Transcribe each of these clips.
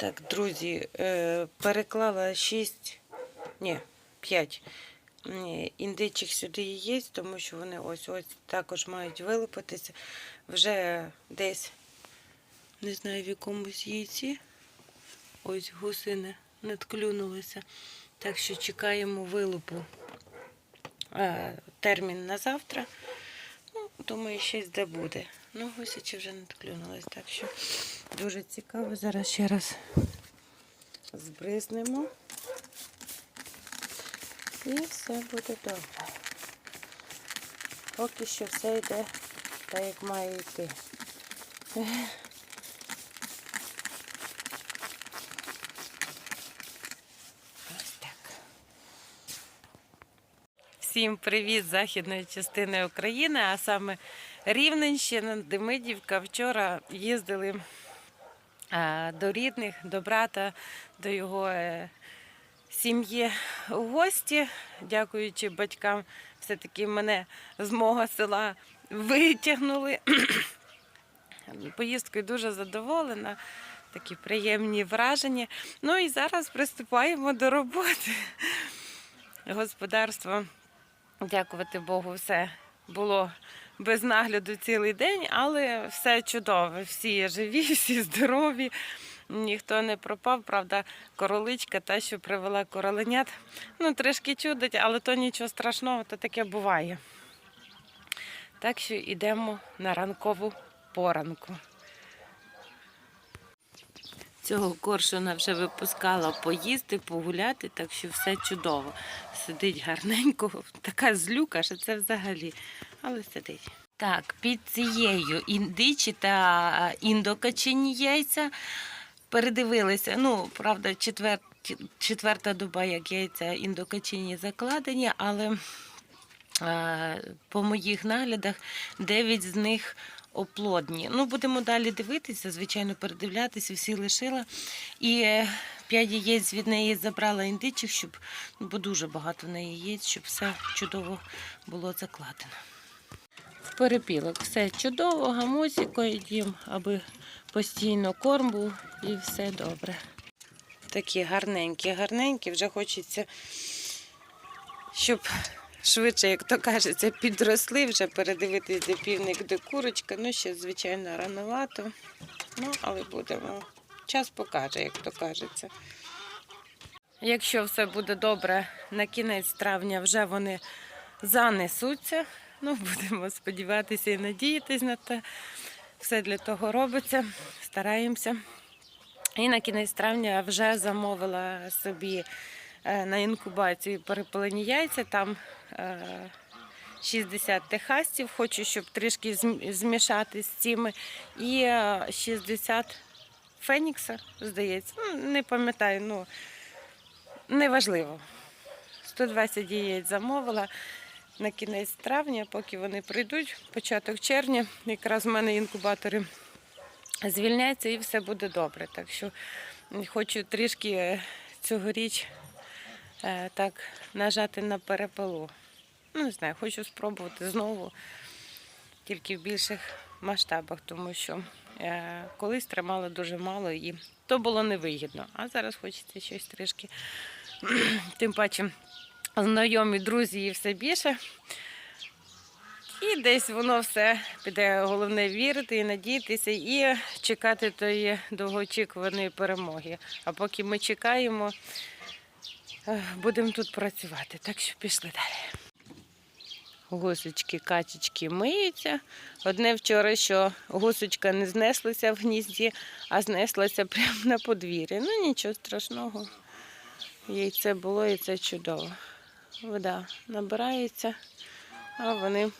Так, друзі, е, переклала 6, ні, 5 індичих сюди є, тому що вони ось ось також мають вилупитися. Вже десь, не знаю, в якомусь яйці. Ось гусини надклюнулися. Так що чекаємо вилупу. Е, термін на завтра. Ну, думаю, щось де буде. Ну, гусячі вже надклюнулись, так що дуже цікаво. Зараз ще раз збризнемо. І все буде добре. Поки що все йде так, як має йти. Всім привіт з західної частини України, а саме Рівненщина, Демидівка. Вчора їздили е, до рідних, до брата, до його е, сім'ї у гості. Дякуючи батькам, все-таки мене з мого села витягнули. Поїздкою дуже задоволена, такі приємні враження. Ну і зараз приступаємо до роботи. Господарство, дякувати Богу, все було без нагляду цілий день, але все чудово. Всі живі, всі здорові. Ніхто не пропав, правда, короличка, та, що привела короленят, ну, трішки чудить, але то нічого страшного, то таке буває. Так що йдемо на ранкову поранку. Цього коршуна вже випускала поїсти, погуляти, так що все чудово. Сидить гарненько, така злюка, що це взагалі. Але сидить. Так, під цією індичі та індокачині яйця передивилися. Ну, правда, четвер... четверта доба, як яйця індокачині закладені, але по моїх наглядах 9 з них оплодні. Ну, будемо далі дивитися, звичайно, передивлятися, всі лишила. І е, 5 яєць від неї забрала індичих, щоб, ну, бо дуже багато в неї яєць, щоб все чудово було закладено. Перепілок все чудово, гамусіко їм, аби постійно корм був і все добре. Такі гарненькі, гарненькі, вже хочеться, щоб швидше, як то кажеться, підросли, вже передивитись, де півник, де курочка. Ну, ще, звичайно, рановато. Ну, але будемо. Час покаже, як то кажеться. Якщо все буде добре, на кінець травня вже вони занесуться. Ну, будемо сподіватися і надіятись на те. Все для того робиться, стараємося. І на кінець травня вже замовила собі е, на інкубацію перепилені яйця. Там е, 60 техастів. Хочу, щоб трішки змішати з цими. І е, 60 фенікса, здається. Ну, Не пам'ятаю, ну неважливо. 120 яєць замовила на кінець травня, поки вони прийдуть, початок червня, якраз в мене інкубатори звільняться і все буде добре. Так що хочу трішки е, цьогоріч е, так нажати на перепилу. Ну, не знаю, хочу спробувати знову, тільки в більших масштабах, тому що е, колись тримала дуже мало і то було невигідно. А зараз хочеться щось трішки, тим паче знайомі, друзі і все більше. І десь воно все піде. Головне вірити і надіятися, і чекати тої довгоочікуваної перемоги. А поки ми чекаємо, е, будемо тут працювати. Так що пішли далі. Гусочки, качечки миються. Одне вчора, що гусочка не знеслася в гнізді, а знеслася прямо на подвір'ї. Ну нічого страшного. Яйце було і це чудово. Вода набирається, а вони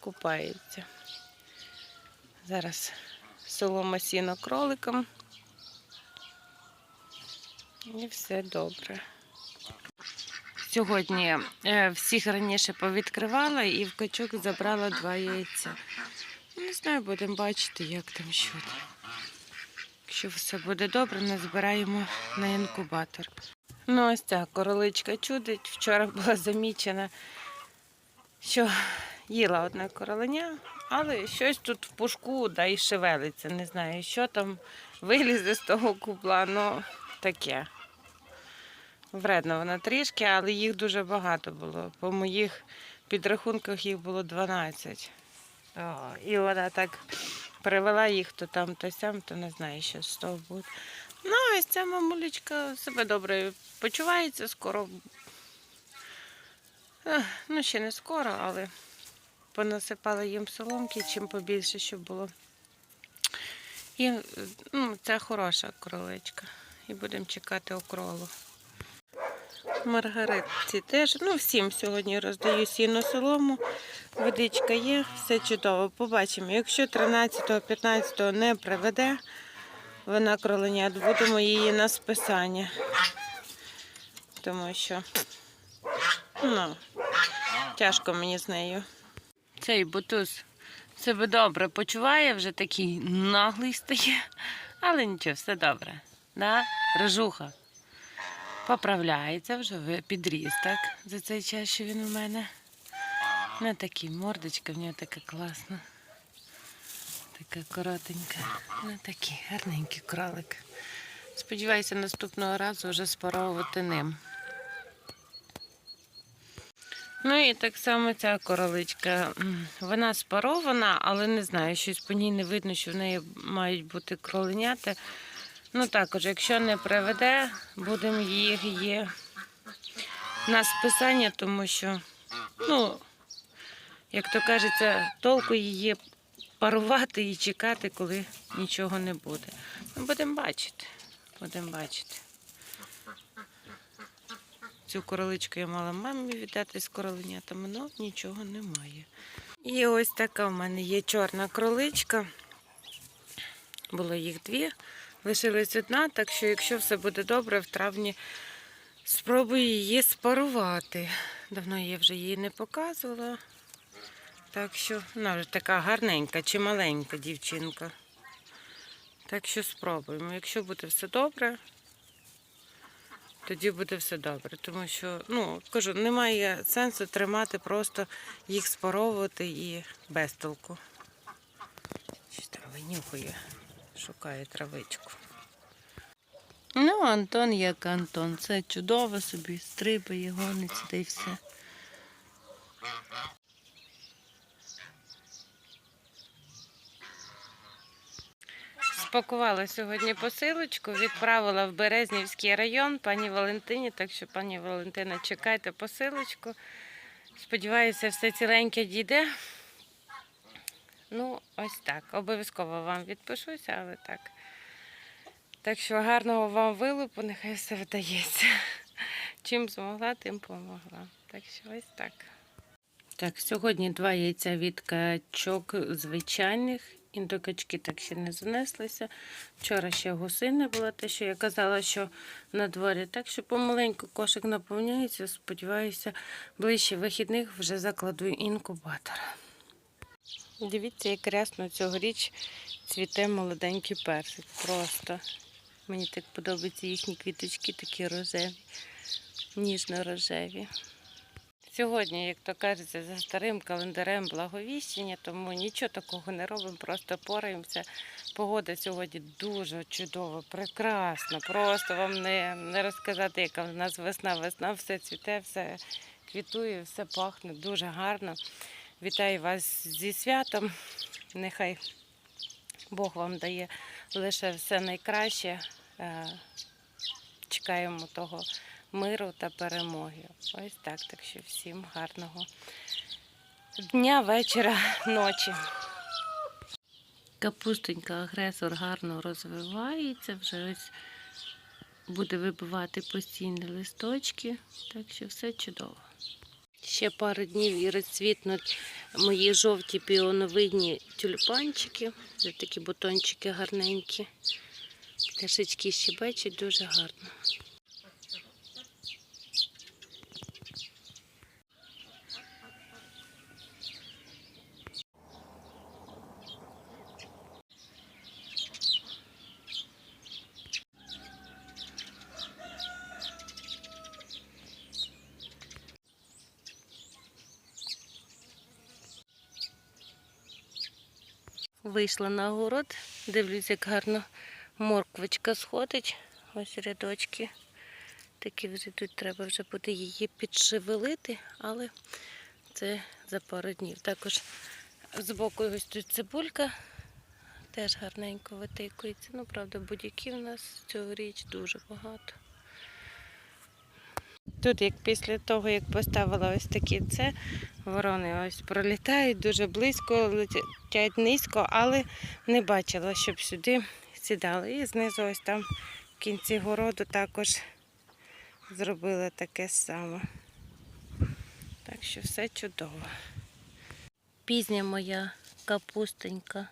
купаються. Зараз солома сіно кроликом. І все добре. Сьогодні е, всіх раніше повідкривала і в качок забрала два яйця. Не знаю, будемо бачити, як там що. Якщо все буде добре, назбираємо на інкубатор. Ну, ось ця короличка чудить. Вчора була замічена, що їла одне короленя, але щось тут в пушку да і шевелиться. Не знаю, що там, вилізе з того кубла, ну таке. Вредна вона трішки, але їх дуже багато було. По моїх підрахунках їх було 12. О, і вона так привела їх то там, то сям, то не знаю, що з того буде. Ну, ось ця мамулечка себе добре почувається скоро. Ну, ще не скоро, але понасипала їм соломки, чим побільше, щоб було. І ну, це хороша кроличка. І будемо чекати окролу. Маргаритці теж. Ну, всім сьогодні роздаю сіно солому. Водичка є, все чудово. Побачимо. Якщо 13-15 не приведе, вона кроленят, будемо її на списання. Тому що ну, тяжко мені з нею. Цей бутуз себе добре почуває, вже такий наглий стає. Але нічого, все добре. Да? Рожуха поправляється, вже підріс так за цей час, що він у мене. Не такий мордочка, в нього така класна. Така коротенька. Не такий гарненький кролик. Сподіваюся, наступного разу вже спаровувати ним. Ну і так само ця короличка. Вона спарована, але не знаю, щось по ній не видно, що в неї мають бути кроленята. Ну також, якщо не приведе, будемо їх її на списання, тому що, ну, як то кажеться, толку її парувати і чекати, коли нічого не буде. Ну, будемо бачити. Будемо бачити. Цю короличку я мала мамі віддати з короленятами, але нічого немає. І ось така в мене є чорна кроличка. Було їх дві. Лишилась одна, так що, якщо все буде добре, в травні спробую її спарувати. Давно я вже її не показувала. Так що вона вже така гарненька чи маленька дівчинка. Так що спробуємо. Якщо буде все добре, тоді буде все добре. Тому що, ну, кажу, немає сенсу тримати, просто їх спаровувати і без толку. Щось там винюхує, шукає травичку. Ну, Антон як Антон. Це чудово собі, стрибає, гониться та й все. Спакувала сьогодні посилочку, відправила в Березнівський район пані Валентині, так що, пані Валентина, чекайте посилочку. Сподіваюся, все ціленьке дійде. Ну, ось так. Обов'язково вам відпишуся, але так. Так що гарного вам вилупу, нехай все вдається. Чим змогла, тим помогла. Так що ось так. Так, сьогодні два яйця від качок звичайних. Індокачки так ще не занеслися. Вчора ще гусини було те, що я казала, що на дворі. Так що помаленьку кошик наповняється. Сподіваюся, ближче вихідних вже закладу інкубатор. Дивіться, як рясно цьогоріч цвіте молоденький персик. Просто мені так подобаються їхні квіточки, такі рожеві, ніжно-рожеві. Сьогодні, як то кажеться, за старим календарем благовіщення, тому нічого такого не робимо, просто пораємося. Погода сьогодні дуже чудова, прекрасна. Просто вам не, не розказати, яка в нас весна, весна, все цвіте, все квітує, все пахне дуже гарно. Вітаю вас зі святом. Нехай Бог вам дає лише все найкраще. Е, Чекаємо того миру та перемоги. Ось так. Так що всім гарного дня, вечора, ночі. Капустонька агресор гарно розвивається, вже ось буде вибивати постійні листочки, так що все чудово. Ще пару днів і розцвітнуть мої жовті піоновидні тюльпанчики. Це такі бутончики гарненькі. Пташечки щебечуть дуже гарно. Вийшла на город, дивлюсь, як гарно Морквочка сходить. Ось рядочки. Такі вже тут треба вже буде її підшевелити, але це за пару днів. Також збоку ось тут цибулька. Теж гарненько витикується. Ну, правда, будь-які в нас цьогоріч дуже багато. Тут, як після того, як поставила ось такі це, ворони ось пролітають дуже близько, летять низько, але не бачила, щоб сюди сідали. І знизу ось там в кінці городу також зробили таке саме. Так що все чудово. Пізня моя капустенька.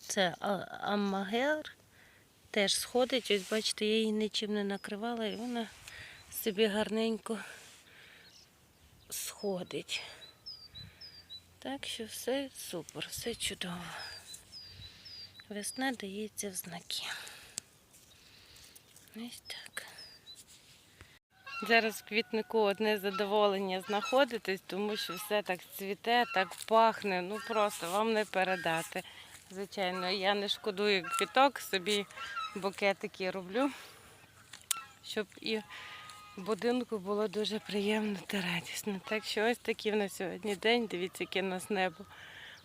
Це аммагер. Теж сходить. Ось бачите, я її нічим не накривала і вона собі гарненько сходить. Так що все супер, все чудово. Весна дається в знаки. Ось так. Зараз в квітнику одне задоволення знаходитись, тому що все так цвіте, так пахне. Ну просто вам не передати. Звичайно, я не шкодую квіток, собі букетики роблю, щоб і будинку було дуже приємно та радісно. Так що ось такий в нас сьогодні день. Дивіться, яке в нас небо.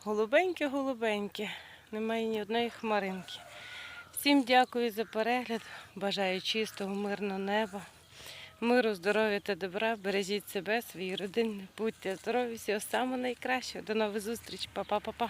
Голубеньке-голубеньке. Немає ні одної хмаринки. Всім дякую за перегляд. Бажаю чистого, мирного неба. Миру, здоров'я та добра. Бережіть себе, свої родини. Будьте здорові, всього самого найкращого. До нових зустріч. Па-па-па-па.